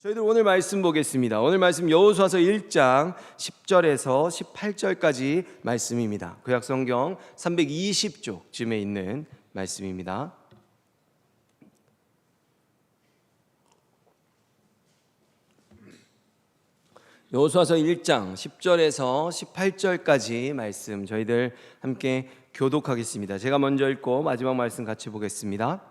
저희들 오늘 말씀 보겠습니다. 오늘 말씀 여호수아서 1장 10절에서 18절까지 말씀입니다. 구약 성경 320쪽쯤에 있는 말씀입니다. 여호수아서 1장 10절에서 18절까지 말씀 저희들 함께 교독하겠습니다. 제가 먼저 읽고 마지막 말씀 같이 보겠습니다.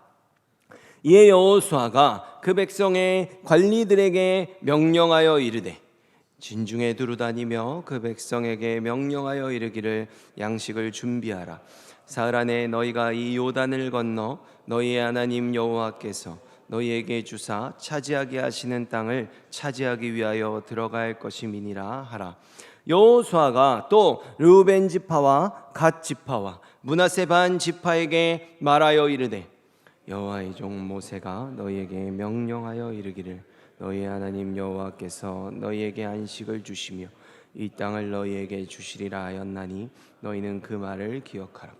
이에 여호수아가 그 백성의 관리들에게 명령하여 이르되 진중에 두루 다니며 그 백성에게 명령하여 이르기를 양식을 준비하라. 사흘 안에 너희가 이 요단을 건너 너희의 하나님 여호와께서 너희에게 주사 차지하게 하시는 땅을 차지하기 위하여 들어갈 것임이니라 하라. 여호수아가 또 르우벤 지파와 갓 지파와 문하세 반 지파에게 말하여 이르되 여호와의 종 모세가 너희에게 명령하여 이르기를 너희 하나님 여호와께서 너희에게 안식을 주시며 이 땅을 너희에게 주시리라 하였나니 너희는 그 말을 기억하라.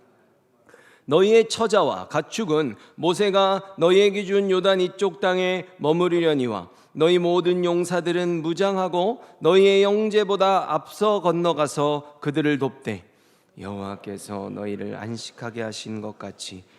너희의 처자와 가축은 모세가 너희에게 준 요단 이쪽 땅에 머무르려니와 너희 모든 용사들은 무장하고 너희의 형제보다 앞서 건너가서 그들을 돕되 여호와께서 너희를 안식하게 하신 것 같이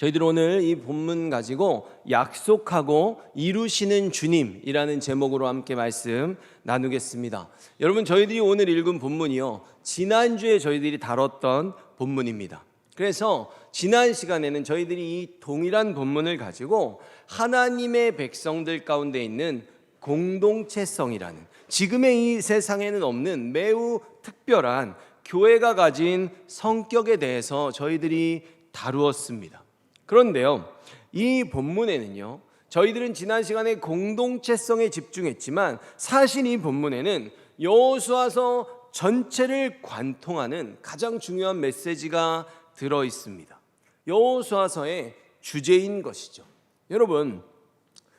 저희들 오늘 이 본문 가지고 약속하고 이루시는 주님이라는 제목으로 함께 말씀 나누겠습니다. 여러분 저희들이 오늘 읽은 본문이요. 지난주에 저희들이 다뤘던 본문입니다. 그래서 지난 시간에는 저희들이 이 동일한 본문을 가지고 하나님의 백성들 가운데 있는 공동체성이라는 지금의 이 세상에는 없는 매우 특별한 교회가 가진 성격에 대해서 저희들이 다루었습니다. 그런데요, 이 본문에는요, 저희들은 지난 시간에 공동체성에 집중했지만 사실 이 본문에는 여호수아서 전체를 관통하는 가장 중요한 메시지가 들어 있습니다. 여호수아서의 주제인 것이죠. 여러분,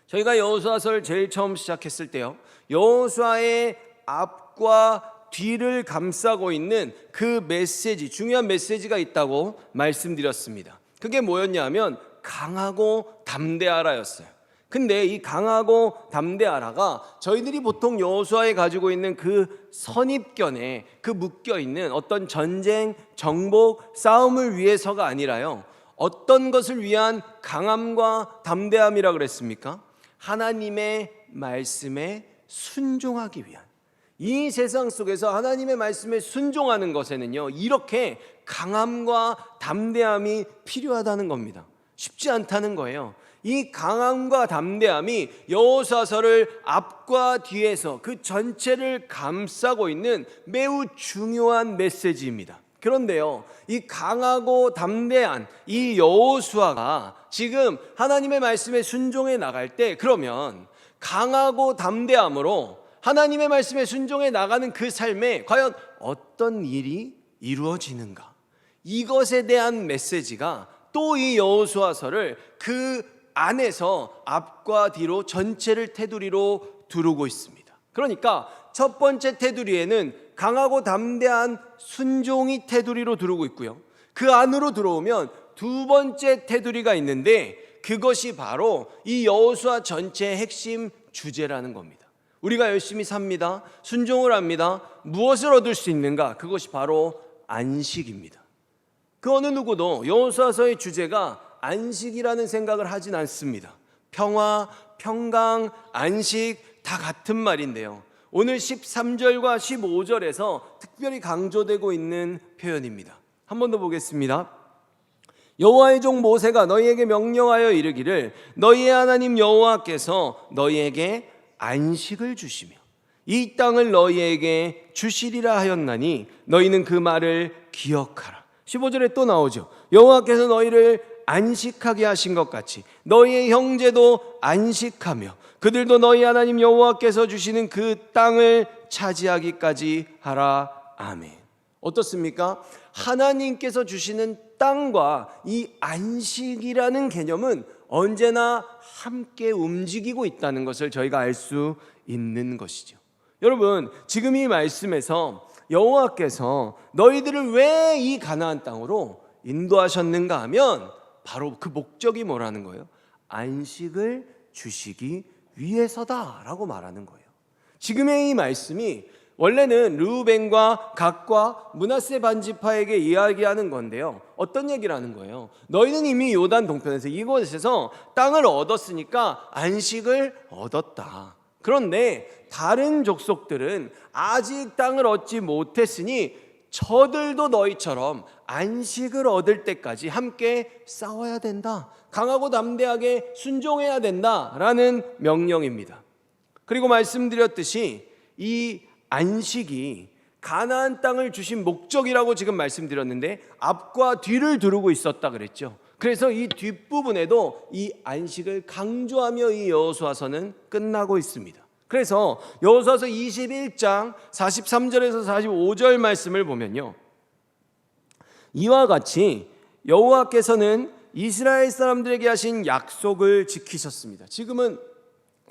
저희가 여호수아서를 제일 처음 시작했을 때요. 여호수아의 앞과 뒤를 감싸고 있는 그 메시지, 중요한 메시지가 있다고 말씀드렸습니다. 그게 뭐였냐면 강하고 담대하라였어요. 근데 이 강하고 담대하라가 저희들이 보통 여호수아에 가지고 있는 그 선입견에 그 묶여 있는 어떤 전쟁, 정복, 싸움을 위해서가 아니라요. 어떤 것을 위한 강함과 담대함이라 그랬습니까? 하나님의 말씀에 순종하기 위한 이 세상 속에서 하나님의 말씀에 순종하는 것에는요, 이렇게 강함과 담대함이 필요하다는 겁니다. 쉽지 않다는 거예요. 이 강함과 담대함이 여호사서를 앞과 뒤에서 그 전체를 감싸고 있는 매우 중요한 메시지입니다. 그런데요, 이 강하고 담대한 이 여호수아가 지금 하나님의 말씀에 순종해 나갈 때 그러면 강하고 담대함으로 하나님의 말씀에 순종해 나가는 그 삶에 과연 어떤 일이 이루어지는가? 이것에 대한 메시지가 또 이 여호수아서를 그 안에서 앞과 뒤로 전체를 테두리로 두르고 있습니다. 그러니까 첫 번째 테두리에는 강하고 담대한 순종이 테두리로 두르고 있고요. 그 안으로 들어오면 두 번째 테두리가 있는데 그것이 바로 이 여호수아 전체의 핵심 주제라는 겁니다. 우리가 열심히 삽니다. 순종을 합니다. 무엇을 얻을 수 있는가? 그것이 바로 안식입니다. 그 어느 누구도 여호수아서의 주제가 안식이라는 생각을 하진 않습니다. 평화, 평강, 안식 다 같은 말인데요. 오늘 13절과 15절에서 특별히 강조되고 있는 표현입니다. 한 번 더 보겠습니다. 여호와의 종 모세가 너희에게 명령하여 이르기를 너희의 하나님 여호와께서 너희에게 안식을 주시며 이 땅을 너희에게 주시리라 하였나니 너희는 그 말을 기억하라. 15절에 또 나오죠. 여호와께서 너희를 안식하게 하신 것 같이 너희의 형제도 안식하며 그들도 너희 하나님 여호와께서 주시는 그 땅을 차지하기까지 하라. 아멘. 어떻습니까? 하나님께서 주시는 땅과 이 안식이라는 개념은 언제나 함께 움직이고 있다는 것을 저희가 알 수 있는 것이죠. 여러분, 지금 이 말씀에서 여호와께서 너희들을 왜 이 가나안 땅으로 인도하셨는가 하면 바로 그 목적이 뭐라는 거예요? 안식을 주시기 위해서다라고 말하는 거예요. 지금의 이 말씀이 원래는 르우벤과 각과 문하세 반지파에게 이야기하는 건데요. 어떤 얘기를 하는 거예요? 너희는 이미 요단 동편에서 이곳에서 땅을 얻었으니까 안식을 얻었다. 그런데 다른 족속들은 아직 땅을 얻지 못했으니 저들도 너희처럼 안식을 얻을 때까지 함께 싸워야 된다. 강하고 담대하게 순종해야 된다 라는 명령입니다. 그리고 말씀드렸듯이 이 안식이 가나안 땅을 주신 목적이라고 지금 말씀드렸는데 앞과 뒤를 두르고 있었다 그랬죠. 그래서 이 뒷부분에도 이 안식을 강조하며 이 여호수아서는 끝나고 있습니다. 그래서 여호수아서 21장 43절에서 45절 말씀을 보면요. 이와 같이 여호와께서는 이스라엘 사람들에게 하신 약속을 지키셨습니다. 지금은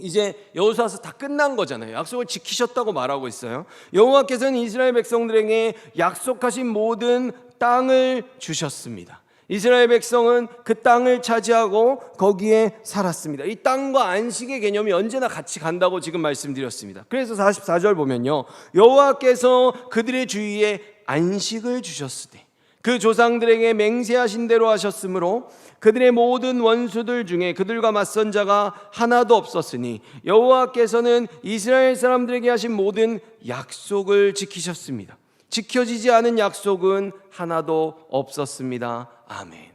이제 여호수아서 다 끝난 거잖아요. 약속을 지키셨다고 말하고 있어요. 여호와께서는 이스라엘 백성들에게 약속하신 모든 땅을 주셨습니다. 이스라엘 백성은 그 땅을 차지하고 거기에 살았습니다. 이 땅과 안식의 개념이 언제나 같이 간다고 지금 말씀드렸습니다. 그래서 44절 보면요. 여호와께서 그들의 주위에 안식을 주셨을 때그 조상들에게 맹세하신 대로 하셨으므로 그들의 모든 원수들 중에 그들과 맞선 자가 하나도 없었으니 여호와께서는 이스라엘 사람들에게 하신 모든 약속을 지키셨습니다. 지켜지지 않은 약속은 하나도 없었습니다. 아멘.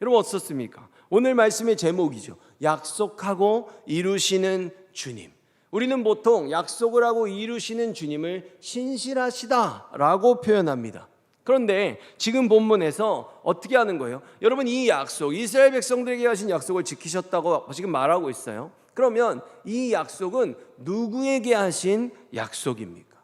여러분 어떻습니까? 오늘 말씀의 제목이죠. 약속하고 이루시는 주님. 우리는 보통 약속을 하고 이루시는 주님을 신실하시다라고 표현합니다. 그런데 지금 본문에서 어떻게 하는 거예요? 여러분 이 약속, 이스라엘 백성들에게 하신 약속을 지키셨다고 지금 말하고 있어요. 그러면 이 약속은 누구에게 하신 약속입니까?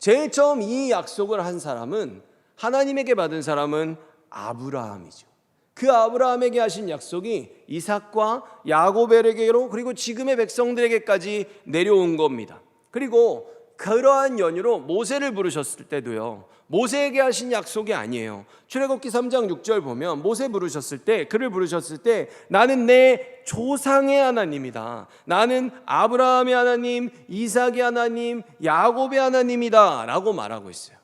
제일 처음 이 약속을 한 사람은 하나님에게 받은 사람은 아브라함이죠. 그 아브라함에게 하신 약속이 이삭과 야고벨에게로 그리고 지금의 백성들에게까지 내려온 겁니다. 그리고 그러한 연유로 모세를 부르셨을 때도요. 모세에게 하신 약속이 아니에요. 출애굽기 3장 6절 보면 모세 부르셨을 때 그를 부르셨을 때 나는 내 조상의 하나님이다. 나는 아브라함의 하나님, 이삭의 하나님, 야곱의 하나님이다라고 말하고 있어요.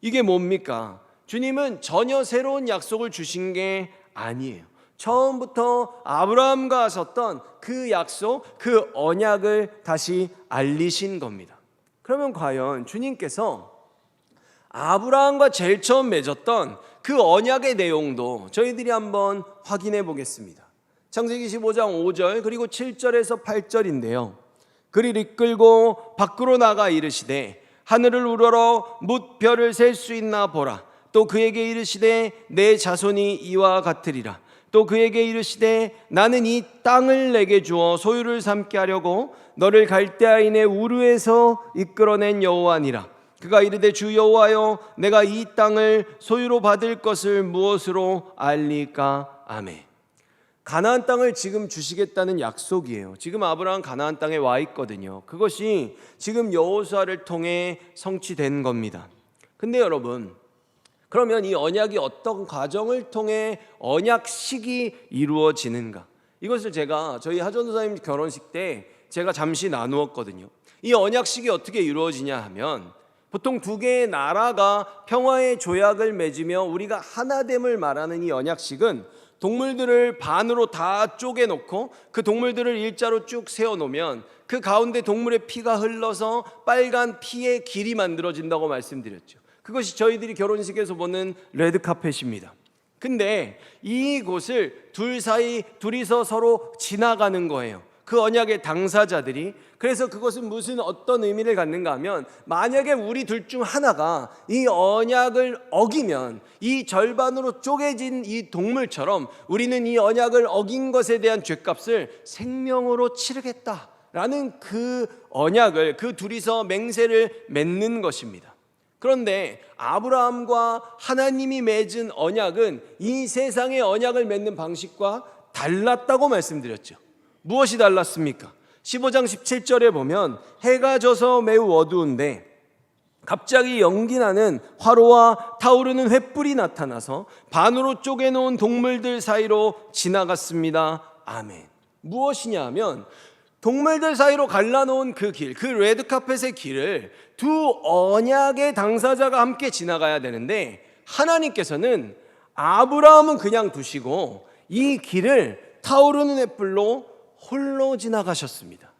이게 뭡니까? 주님은 전혀 새로운 약속을 주신 게 아니에요. 처음부터 아브라함과 하셨던 그 약속, 그 언약을 다시 알리신 겁니다. 그러면 과연 주님께서 아브라함과 제일 처음 맺었던 그 언약의 내용도 저희들이 한번 확인해 보겠습니다. 창세기 15장 5절 그리고 7절에서 8절인데요. 그를 이끌고 밖으로 나가 이르시되 하늘을 우러러 뭇 별을 셀 수 있나 보라. 또 그에게 이르시되 내 자손이 이와 같으리라. 또 그에게 이르시되 나는 이 땅을 내게 주어 소유를 삼게 하려고 너를 갈대아인의 우르에서 이끌어낸 여호와니라. 그가 이르되 주 여호와여 내가 이 땅을 소유로 받을 것을 무엇으로 알리까 아멘. 가나안 땅을 지금 주시겠다는 약속이에요. 지금 아브라함 가나안 땅에 와 있거든요. 그것이 지금 여호수아를 통해 성취된 겁니다. 근데 여러분 그러면 이 언약이 어떤 과정을 통해 언약식이 이루어지는가? 이것을 제가 저희 하전도사님 결혼식 때 제가 잠시 나누었거든요. 이 언약식이 어떻게 이루어지냐 하면 보통 두 개의 나라가 평화의 조약을 맺으며 우리가 하나됨을 말하는 이 언약식은 동물들을 반으로 다 쪼개 놓고 그 동물들을 일자로 쭉 세워 놓으면 그 가운데 동물의 피가 흘러서 빨간 피의 길이 만들어진다고 말씀드렸죠. 그것이 저희들이 결혼식에서 보는 레드 카펫입니다. 근데 이곳을 둘 사이 둘이서 서로 지나가는 거예요. 그 언약의 당사자들이 그래서 그것은 무슨 어떤 의미를 갖는가 하면 만약에 우리 둘 중 하나가 이 언약을 어기면 이 절반으로 쪼개진 이 동물처럼 우리는 이 언약을 어긴 것에 대한 죄값을 생명으로 치르겠다 라는 그 언약을 그 둘이서 맹세를 맺는 것입니다. 그런데 아브라함과 하나님이 맺은 언약은 이 세상의 언약을 맺는 방식과 달랐다고 말씀드렸죠. 무엇이 달랐습니까? 15장 17절에 보면 해가 져서 매우 어두운데 갑자기 연기 나는 화로와 타오르는 횃불이 나타나서 반으로 쪼개놓은 동물들 사이로 지나갔습니다. 아멘. 무엇이냐 하면 동물들 사이로 갈라놓은 그 길, 그 레드카펫의 길을 두 언약의 당사자가 함께 지나가야 되는데 하나님께서는 아브라함은 그냥 두시고 이 길을 타오르는 횃불로 홀로 지나가셨습니다.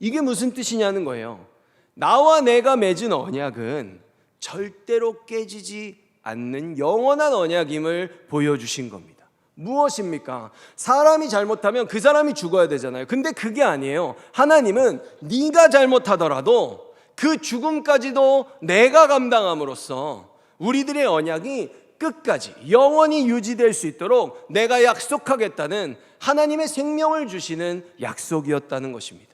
이게 무슨 뜻이냐는 거예요. 나와 내가 맺은 언약은 절대로 깨지지 않는 영원한 언약임을 보여주신 겁니다. 무엇입니까? 사람이 잘못하면 그 사람이 죽어야 되잖아요. 근데 그게 아니에요. 하나님은 네가 잘못하더라도 그 죽음까지도 내가 감당함으로써 우리들의 언약이 끝까지 영원히 유지될 수 있도록 내가 약속하겠다는 하나님의 생명을 주시는 약속이었다는 것입니다.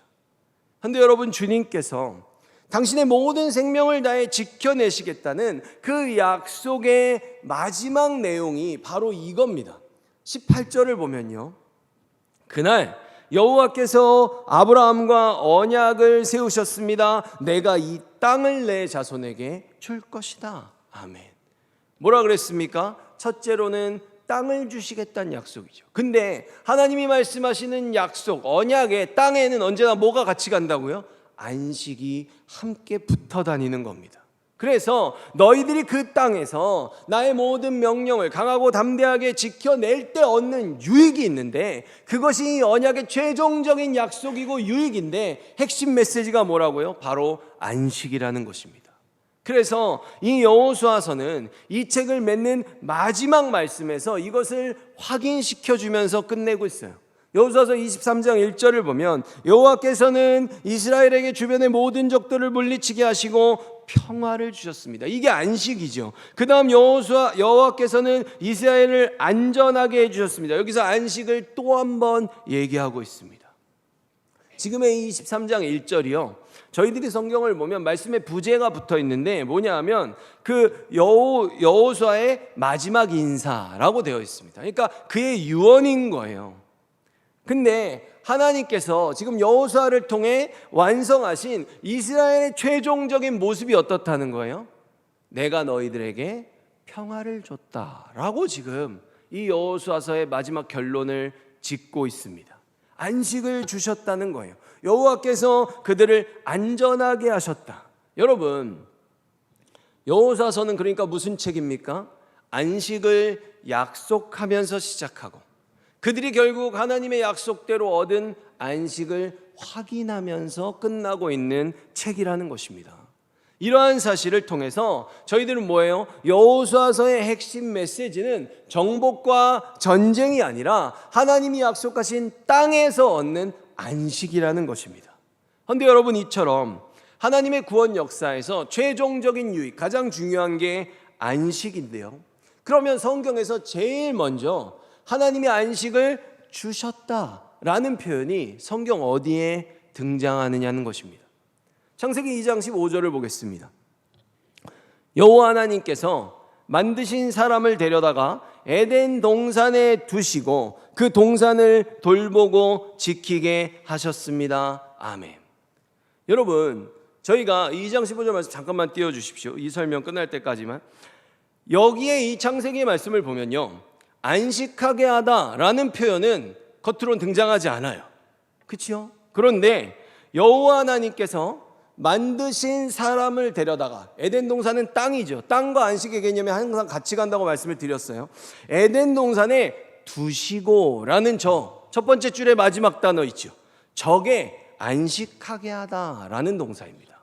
근데 여러분 주님께서 당신의 모든 생명을 다해 지켜내시겠다는 그 약속의 마지막 내용이 바로 이겁니다. 18절을 보면요. 그날 여호와께서 아브라함과 언약을 세우셨습니다. 내가 이 땅을 내 자손에게 줄 것이다. 아멘. 뭐라 그랬습니까? 첫째로는 땅을 주시겠다는 약속이죠. 근데 하나님이 말씀하시는 약속, 언약의 땅에는 언제나 뭐가 같이 간다고요? 안식이 함께 붙어 다니는 겁니다. 그래서 너희들이 그 땅에서 나의 모든 명령을 강하고 담대하게 지켜낼 때 얻는 유익이 있는데 그것이 이 언약의 최종적인 약속이고 유익인데 핵심 메시지가 뭐라고요? 바로 안식이라는 것입니다. 그래서 이 여호수아서는 이 책을 맺는 마지막 말씀에서 이것을 확인시켜 주면서 끝내고 있어요. 여호수아서 23장 1절을 보면 여호와께서는 이스라엘에게 주변의 모든 적들을 물리치게 하시고 평화를 주셨습니다. 이게 안식이죠. 그다음 여호수아 여호와께서는 이스라엘을 안전하게 해 주셨습니다. 여기서 안식을 또 한 번 얘기하고 있습니다. 지금의 23장 1절이요. 저희들이 성경을 보면 말씀에 부제가 붙어 있는데 뭐냐 하면 그 여호 여호수아의 마지막 인사라고 되어 있습니다. 그러니까 그의 유언인 거예요. 근데 하나님께서 지금 여호수아를 통해 완성하신 이스라엘의 최종적인 모습이 어떻다는 거예요? 내가 너희들에게 평화를 줬다라고 지금 이 여호수아서의 마지막 결론을 짓고 있습니다. 안식을 주셨다는 거예요. 여호와께서 그들을 안전하게 하셨다. 여러분, 여호수아서는 그러니까 무슨 책입니까? 안식을 약속하면서 시작하고 그들이 결국 하나님의 약속대로 얻은 안식을 확인하면서 끝나고 있는 책이라는 것입니다. 이러한 사실을 통해서 저희들은 뭐예요? 여호수아서의 핵심 메시지는 정복과 전쟁이 아니라 하나님이 약속하신 땅에서 얻는 안식이라는 것입니다. 그런데 여러분 이처럼 하나님의 구원 역사에서 최종적인 유익, 가장 중요한 게 안식인데요. 그러면 성경에서 제일 먼저 하나님의 안식을 주셨다라는 표현이 성경 어디에 등장하느냐는 것입니다. 창세기 2장 15절을 보겠습니다. 여호와 하나님께서 만드신 사람을 데려다가 에덴 동산에 두시고 그 동산을 돌보고 지키게 하셨습니다. 아멘. 여러분, 저희가 2장 15절 말씀 잠깐만 띄워 주십시오. 이 설명 끝날 때까지만. 여기에 이 창세기의 말씀을 보면요. 안식하게 하다라는 표현은 겉으로는 등장하지 않아요. 그렇죠? 그런데 여호와 하나님께서 만드신 사람을 데려다가 에덴 동산은 땅이죠. 땅과 안식의 개념이 항상 같이 간다고 말씀을 드렸어요. 에덴 동산에 두시고라는 저 첫 번째 줄의 마지막 단어 있죠. 적에 안식하게 하다라는 동사입니다.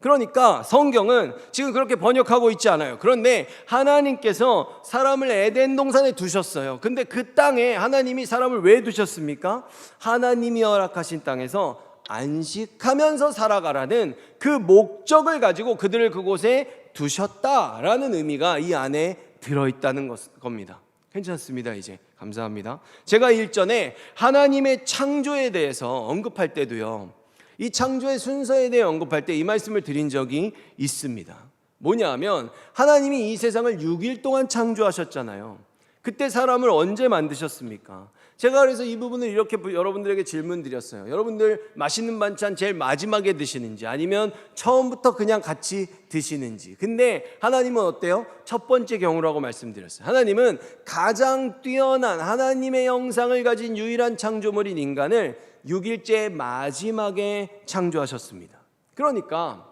그러니까 성경은 지금 그렇게 번역하고 있지 않아요. 그런데 하나님께서 사람을 에덴 동산에 두셨어요. 근데 그 땅에 하나님이 사람을 왜 두셨습니까? 하나님이 허락하신 땅에서 안식하면서 살아가라는 그 목적을 가지고 그들을 그곳에 두셨다라는 의미가 이 안에 들어있다는 것- 겁니다. 괜찮습니다. 이제 감사합니다. 제가 일전에 하나님의 창조에 대해서 언급할 때도요. 이 창조의 순서에 대해 언급할 때 이 말씀을 드린 적이 있습니다. 뭐냐하면 하나님이 이 세상을 6일 동안 창조하셨잖아요. 그때 사람을 언제 만드셨습니까? 제가 그래서 이 부분을 이렇게 부- 여러분들에게 질문 드렸어요. 여러분들 맛있는 반찬 제일 마지막에 드시는지 아니면 처음부터 그냥 같이 드시는지. 근데 하나님은 어때요? 첫 번째 경우라고 말씀드렸어요. 하나님은 가장 뛰어난 하나님의 형상을 가진 유일한 창조물인 인간을 6일째 마지막에 창조하셨습니다. 그러니까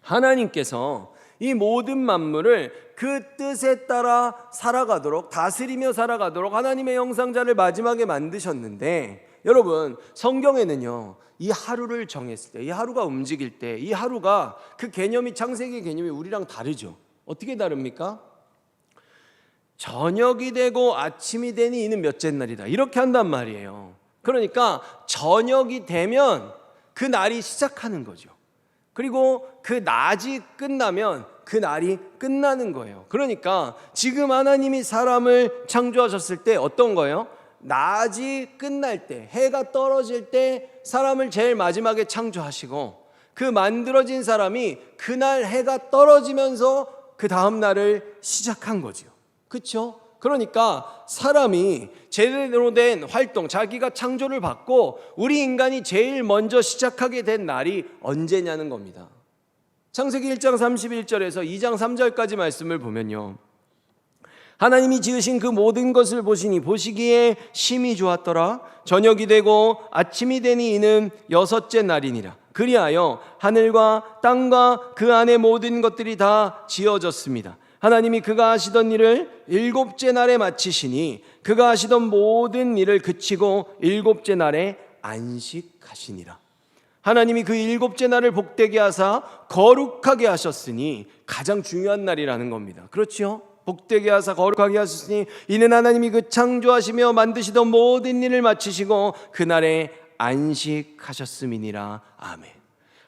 하나님께서 이 모든 만물을 그 뜻에 따라 살아가도록 다스리며 살아가도록 하나님의 형상자를 마지막에 만드셨는데 여러분 성경에는요 이 하루를 정했을 때 이 하루가 움직일 때 이 하루가 그 개념이 창세기 개념이 우리랑 다르죠. 어떻게 다릅니까? 저녁이 되고 아침이 되니 이는 몇째 날이다. 이렇게 한단 말이에요. 그러니까 저녁이 되면 그 날이 시작하는 거죠 그리고 그 낮이 끝나면 그 날이 끝나는 거예요. 그러니까 지금 하나님이 사람을 창조하셨을 때 어떤 거예요? 낮이 끝날 때, 해가 떨어질 때 사람을 제일 마지막에 창조하시고 그 만들어진 사람이 그날 해가 떨어지면서 그 다음 날을 시작한 거죠. 그렇죠? 그러니까 사람이 제대로 된 활동, 자기가 창조를 받고 우리 인간이 제일 먼저 시작하게 된 날이 언제냐는 겁니다. 창세기 1장 31절에서 2장 3절까지 말씀을 보면요. 하나님이 지으신 그 모든 것을 보시니 보시기에 심히 좋았더라. 저녁이 되고 아침이 되니 이는 여섯째 날이니라. 그리하여 하늘과 땅과 그 안의 모든 것들이 다 지어졌습니다. 하나님이 그가 하시던 일을 일곱째 날에 마치시니 그가 하시던 모든 일을 그치고 일곱째 날에 안식하시니라. 하나님이 그 일곱째 날을 복되게 하사 거룩하게 하셨으니 가장 중요한 날이라는 겁니다. 그렇죠? 복되게 하사 거룩하게 하셨으니 이는 하나님이 그 창조하시며 만드시던 모든 일을 마치시고 그날에 안식하셨음이니라. 아멘.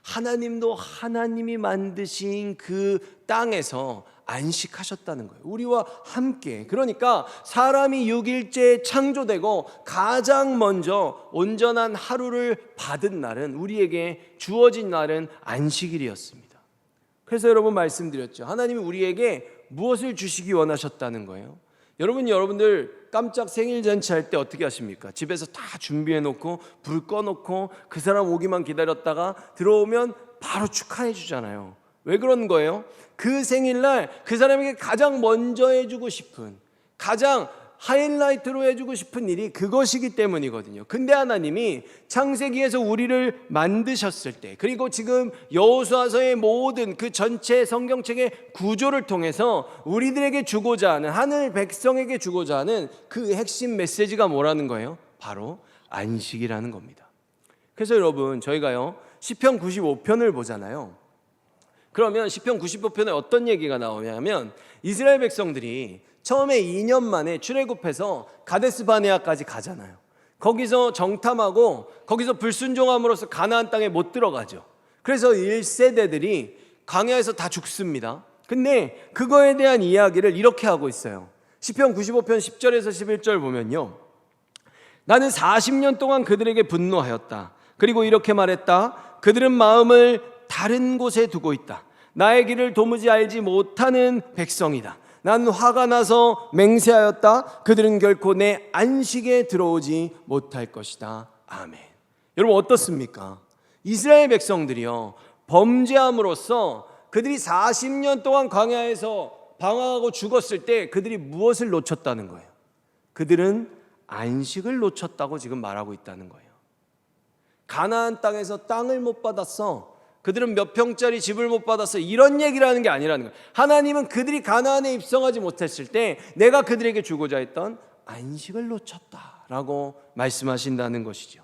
하나님도 하나님이 만드신 그 땅에서 안식하셨다는 거예요. 우리와 함께. 그러니까 사람이 6일째 창조되고 가장 먼저 온전한 하루를 받은 날은 우리에게 주어진 날은 안식일이었습니다. 그래서 여러분 말씀드렸죠. 하나님이 우리에게 무엇을 주시기 원하셨다는 거예요. 여러분 여러분들 깜짝 생일 잔치 할 때 어떻게 하십니까? 집에서 다 준비해 놓고 불 꺼 놓고 그 사람 오기만 기다렸다가 들어오면 바로 축하해 주잖아요. 왜 그런 거예요? 그 생일날 그 사람에게 가장 먼저 해주고 싶은 가장 하이라이트로 해주고 싶은 일이 그것이기 때문이거든요. 근데 하나님이 창세기에서 우리를 만드셨을 때, 그리고 지금 여호수아서의 모든 그 전체 성경책의 구조를 통해서 우리들에게 주고자 하는 하늘 백성에게 주고자 하는 그 핵심 메시지가 뭐라는 거예요? 바로 안식이라는 겁니다. 그래서 여러분 저희가요 시편 95편을 보잖아요. 그러면 시편 95편에 어떤 얘기가 나오냐면 이스라엘 백성들이 처음에 2년 만에 출애굽해서 가데스 바네아까지 가잖아요. 거기서 정탐하고 거기서 불순종함으로써 가나안 땅에 못 들어가죠. 그래서 1세대들이 광야에서 다 죽습니다. 근데 그거에 대한 이야기를 이렇게 하고 있어요. 시편 95편 10절에서 11절 보면요. 나는 40년 동안 그들에게 분노하였다. 그리고 이렇게 말했다. 그들은 마음을 다른 곳에 두고 있다. 나의 길을 도무지 알지 못하는 백성이다. 난 화가 나서 맹세하였다. 그들은 결코 내 안식에 들어오지 못할 것이다. 아멘. 여러분 어떻습니까? 이스라엘 백성들이요. 범죄함으로써 그들이 40년 동안 광야에서 방황하고 죽었을 때 그들이 무엇을 놓쳤다는 거예요? 그들은 안식을 놓쳤다고 지금 말하고 있다는 거예요. 가나안 땅에서 땅을 못 받았어. 그들은 몇 평짜리 집을 못 받았어. 이런 얘기를 하는 게 아니라는 거예요. 하나님은 그들이 가나안에 입성하지 못했을 때 내가 그들에게 주고자 했던 안식을 놓쳤다라고 말씀하신다는 것이죠.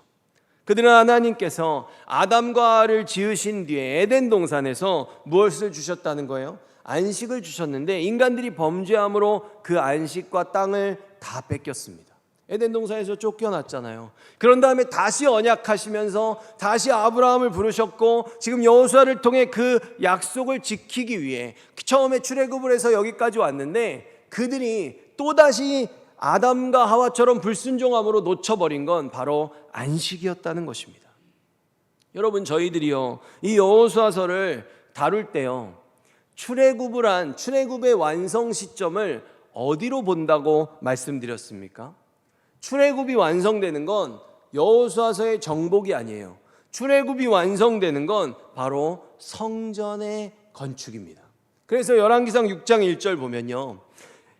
그들은 하나님께서 아담과 하와를 지으신 뒤에 에덴 동산에서 무엇을 주셨다는 거예요? 안식을 주셨는데 인간들이 범죄함으로 그 안식과 땅을 다 뺏겼습니다. 에덴 동산에서 쫓겨났잖아요. 그런 다음에 다시 언약하시면서 다시 아브라함을 부르셨고 지금 여호수아를 통해 그 약속을 지키기 위해 처음에 출애굽을 해서 여기까지 왔는데 그들이 또 다시 아담과 하와처럼 불순종함으로 놓쳐버린 건 바로 안식이었다는 것입니다. 여러분 저희들이요 이 여호수아서를 다룰 때요 출애굽을 한 출애굽의 완성 시점을 어디로 본다고 말씀드렸습니까? 출애굽이 완성되는 건 여호수아서의 정복이 아니에요. 출애굽이 완성되는 건 바로 성전의 건축입니다. 그래서 열왕기상 6장 1절 보면요.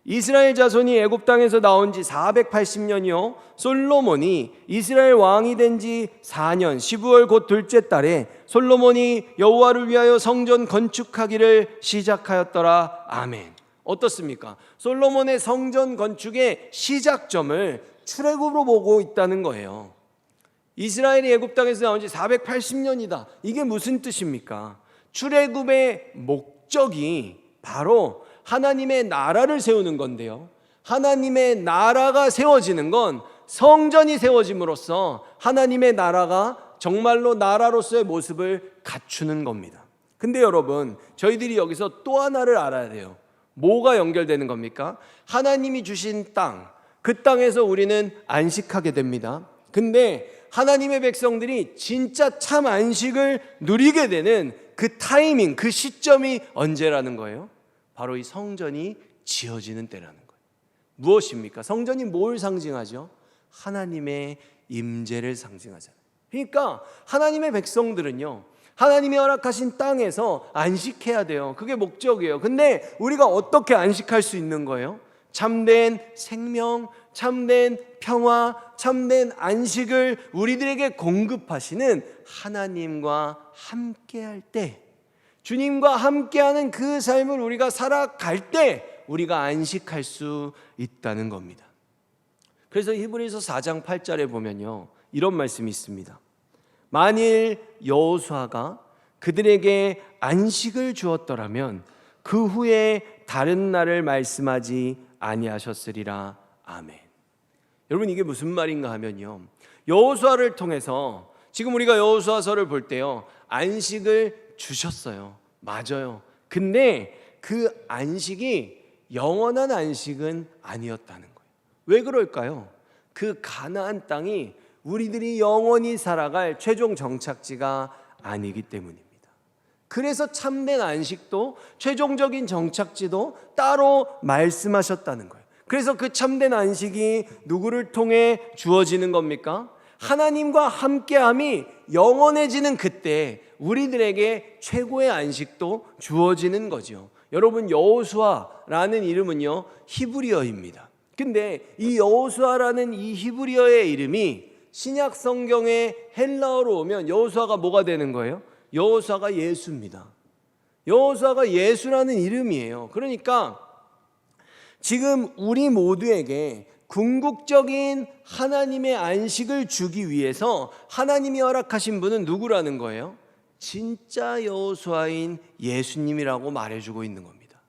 이스라엘 자손이 애굽 땅에서 나온 지 480년이요. 솔로몬이 이스라엘 왕이 된 지 4년 12월 곧 둘째 달에 솔로몬이 여호와를 위하여 성전 건축하기를 시작하였더라. 아멘. 어떻습니까? 솔로몬의 성전 건축의 시작점을 출애굽으로 보고 있다는 거예요. 이스라엘이 애굽 땅에서 나온 지 480년이다. 이게 무슨 뜻입니까? 출애굽의 목적이 바로 하나님의 나라를 세우는 건데요. 하나님의 나라가 세워지는 건 성전이 세워짐으로써 하나님의 나라가 정말로 나라로서의 모습을 갖추는 겁니다. 근데 여러분, 저희들이 여기서 또 하나를 알아야 돼요. 뭐가 연결되는 겁니까? 하나님이 주신 땅, 그 땅에서 우리는 안식하게 됩니다. 근데 하나님의 백성들이 진짜 참 안식을 누리게 되는 그 타이밍, 그 시점이 언제라는 거예요? 바로 이 성전이 지어지는 때라는 거예요. 무엇입니까? 성전이 뭘 상징하죠? 하나님의 임재를 상징하잖아요. 그러니까 하나님의 백성들은요. 하나님이 허락하신 땅에서 안식해야 돼요. 그게 목적이에요. 근데 우리가 어떻게 안식할 수 있는 거예요? 참된 생명, 참된 평화, 참된 안식을 우리들에게 공급하시는 하나님과 함께할 때, 주님과 함께하는 그 삶을 우리가 살아갈 때 우리가 안식할 수 있다는 겁니다. 그래서 히브리서 4장 8절에 보면요. 이런 말씀이 있습니다. 만일 여호수아가 그들에게 안식을 주었더라면 그 후에 다른 날을 말씀하지 아니하셨으리라. 아멘. 여러분 이게 무슨 말인가 하면요. 여호수아를 통해서 지금 우리가 여호수아서를 볼 때요. 안식을 주셨어요. 맞아요. 근데 그 안식이 영원한 안식은 아니었다는 거예요. 왜 그럴까요? 그 가나안 땅이 우리들이 영원히 살아갈 최종 정착지가 아니기 때문입니다. 그래서 참된 안식도 최종적인 정착지도 따로 말씀하셨다는 거예요. 그래서 그 참된 안식이 누구를 통해 주어지는 겁니까? 하나님과 함께함이 영원해지는 그때 우리들에게 최고의 안식도 주어지는 거죠. 여러분 여호수아라는 이름은요 히브리어입니다. 근데 이 여호수아라는 이 히브리어의 이름이 신약 성경의 헬라어로 오면 여호수아가 뭐가 되는 거예요? 여호수아가 예수입니다. 여호수아가 예수라는 이름이에요. 그러니까 지금 우리 모두에게 궁극적인 하나님의 안식을 주기 위해서 하나님이 허락하신 분은 누구라는 거예요? 진짜 여호수아인 예수님이라고 말해주고 있는 겁니다.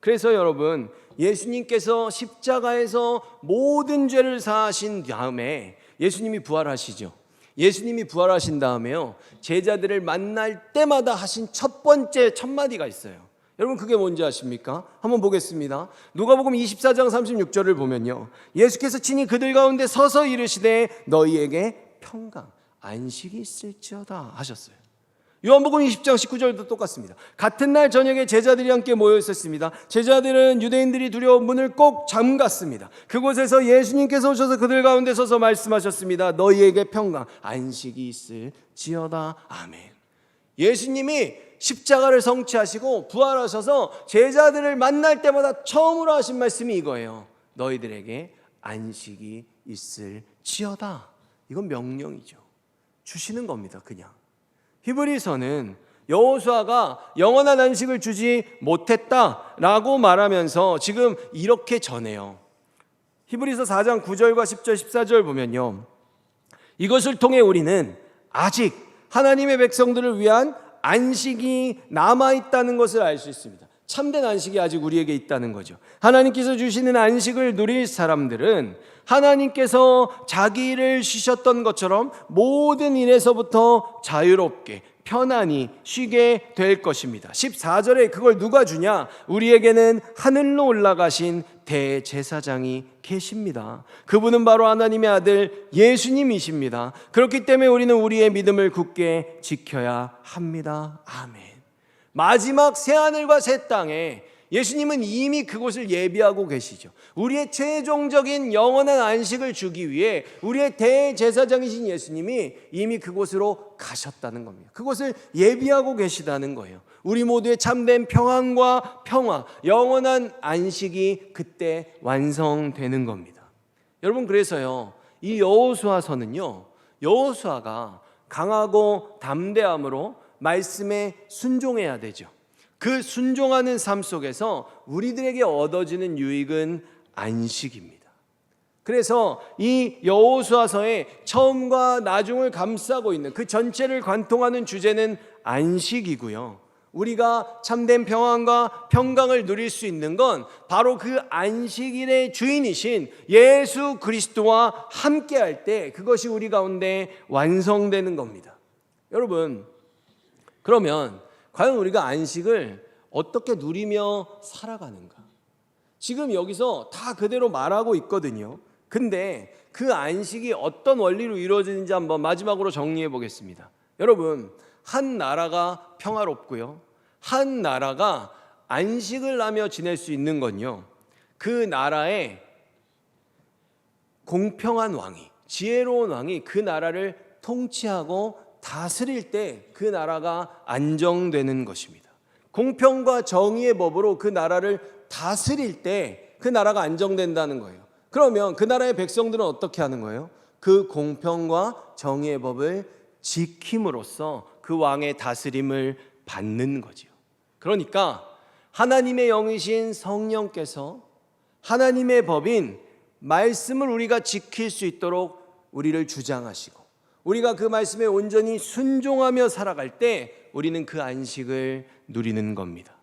그래서 여러분 예수님께서 십자가에서 모든 죄를 사하신 다음에 예수님이 부활하시죠. 예수님이 부활하신 다음에요 제자들을 만날 때마다 하신 첫 번째 첫 마디가 있어요. 여러분 그게 뭔지 아십니까? 한번 보겠습니다. 누가복음 24장 36절을 보면요. 예수께서 친히 그들 가운데 서서 이르시되 너희에게 평강 안식이 있을지어다 하셨어요. 요한복음 20장 19절도 똑같습니다. 같은 날 저녁에 제자들이 함께 모여 있었습니다. 제자들은 유대인들이 두려워 문을 꼭 잠갔습니다. 그곳에서 예수님께서 오셔서 그들 가운데 서서 말씀하셨습니다. 너희에게 평강, 안식이 있을지어다. 아멘. 예수님이 십자가를 성취하시고 부활하셔서 제자들을 만날 때마다 처음으로 하신 말씀이 이거예요. 너희들에게 안식이 있을지어다. 이건 명령이죠. 주시는 겁니다. 그냥. 히브리서는 여호수아가 영원한 안식을 주지 못했다라고 말하면서 지금 이렇게 전해요. 히브리서 4장 9절과 10절 14절 보면요. 이것을 통해 우리는 아직 하나님의 백성들을 위한 안식이 남아 있다는 것을 알 수 있습니다. 참된 안식이 아직 우리에게 있다는 거죠. 하나님께서 주시는 안식을 누릴 사람들은 하나님께서 자기를 쉬셨던 것처럼 모든 일에서부터 자유롭게 편안히 쉬게 될 것입니다. 14절에 그걸 누가 주냐? 우리에게는 하늘로 올라가신 대제사장이 계십니다. 그분은 바로 하나님의 아들 예수님이십니다. 그렇기 때문에 우리는 우리의 믿음을 굳게 지켜야 합니다. 아멘. 마지막 새 하늘과 새 땅에 예수님은 이미 그곳을 예비하고 계시죠. 우리의 최종적인 영원한 안식을 주기 위해 우리의 대제사장이신 예수님이 이미 그곳으로 가셨다는 겁니다. 그곳을 예비하고 계시다는 거예요. 우리 모두의 참된 평안과 평화, 영원한 안식이 그때 완성되는 겁니다. 여러분 그래서요. 이 여호수아서는요. 여호수아가 강하고 담대함으로 말씀에 순종해야 되죠. 그 순종하는 삶 속에서 우리들에게 얻어지는 유익은 안식입니다. 그래서 이 여호수아서의 처음과 나중을 감싸고 있는 그 전체를 관통하는 주제는 안식이고요. 우리가 참된 평안과 평강을 누릴 수 있는 건 바로 그 안식일의 주인이신 예수 그리스도와 함께 할 때 그것이 우리 가운데 완성되는 겁니다. 여러분, 그러면 과연 우리가 안식을 어떻게 누리며 살아가는가? 지금 여기서 다 그대로 말하고 있거든요. 근데 그 안식이 어떤 원리로 이루어지는지 한번 마지막으로 정리해 보겠습니다. 여러분, 한 나라가 평화롭고요. 한 나라가 안식을 하며 지낼 수 있는 건요. 그 나라에 공평한 왕이, 지혜로운 왕이 그 나라를 통치하고 다스릴 때 그 나라가 안정되는 것입니다. 공평과 정의의 법으로 그 나라를 다스릴 때 그 나라가 안정된다는 거예요. 그러면 그 나라의 백성들은 어떻게 하는 거예요? 그 공평과 정의의 법을 지킴으로써 그 왕의 다스림을 받는 거지요. 그러니까 하나님의 영이신 성령께서 하나님의 법인 말씀을 우리가 지킬 수 있도록 우리를 주장하시고 우리가 그 말씀에 온전히 순종하며 살아갈 때 우리는 그 안식을 누리는 겁니다.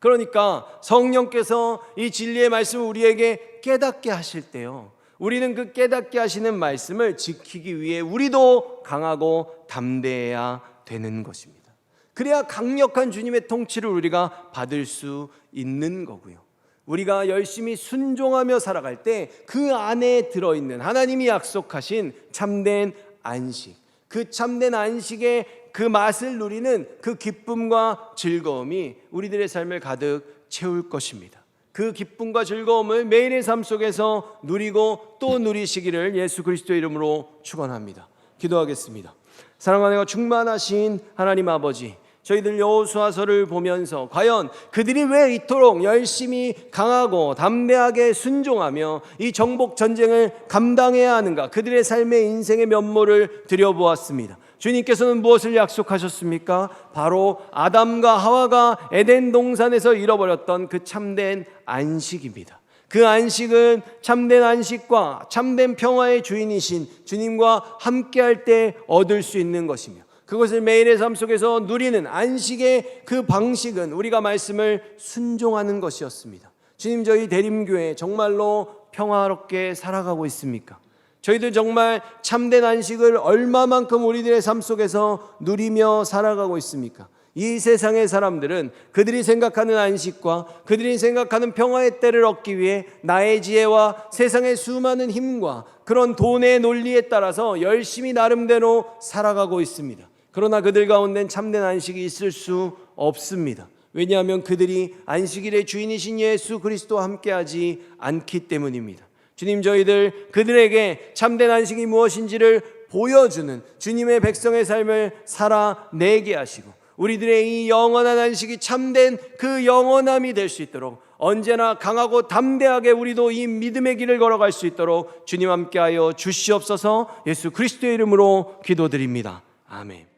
그러니까 성령께서 이 진리의 말씀을 우리에게 깨닫게 하실 때요. 우리는 그 깨닫게 하시는 말씀을 지키기 위해 우리도 강하고 담대해야 되는 것입니다. 그래야 강력한 주님의 통치를 우리가 받을 수 있는 거고요. 우리가 열심히 순종하며 살아갈 때 그 안에 들어있는 하나님이 약속하신 참된 안식, 그 참된 안식의 그 맛을 누리는 그 기쁨과 즐거움이 우리들의 삶을 가득 채울 것입니다. 그 기쁨과 즐거움을 매일의 삶 속에서 누리고 또 누리시기를 예수 그리스도 이름으로 축원합니다. 기도하겠습니다. 사랑하는 충만하신 하나님 아버지 저희들 여호수아서를 보면서 과연 그들이 왜 이토록 열심히 강하고 담대하게 순종하며 이 정복 전쟁을 감당해야 하는가 그들의 삶의 인생의 면모를 들여보았습니다. 주님께서는 무엇을 약속하셨습니까? 바로 아담과 하와가 에덴 동산에서 잃어버렸던 그 참된 안식입니다. 그 안식은 참된 안식과 참된 평화의 주인이신 주님과 함께할 때 얻을 수 있는 것이며 그것을 매일의 삶 속에서 누리는 안식의 그 방식은 우리가 말씀을 순종하는 것이었습니다. 주님 저희 대림교회 정말로 평화롭게 살아가고 있습니까? 저희들 정말 참된 안식을 얼마만큼 우리들의 삶 속에서 누리며 살아가고 있습니까? 이 세상의 사람들은 그들이 생각하는 안식과 그들이 생각하는 평화의 때를 얻기 위해 나의 지혜와 세상의 수많은 힘과 그런 돈의 논리에 따라서 열심히 나름대로 살아가고 있습니다. 그러나 그들 가운데는 참된 안식이 있을 수 없습니다. 왜냐하면 그들이 안식일의 주인이신 예수 그리스도와 함께하지 않기 때문입니다. 주님 저희들 그들에게 참된 안식이 무엇인지를 보여주는 주님의 백성의 삶을 살아내게 하시고 우리들의 이 영원한 안식이 참된 그 영원함이 될 수 있도록 언제나 강하고 담대하게 우리도 이 믿음의 길을 걸어갈 수 있도록 주님 함께하여 주시옵소서 예수 그리스도의 이름으로 기도드립니다. 아멘.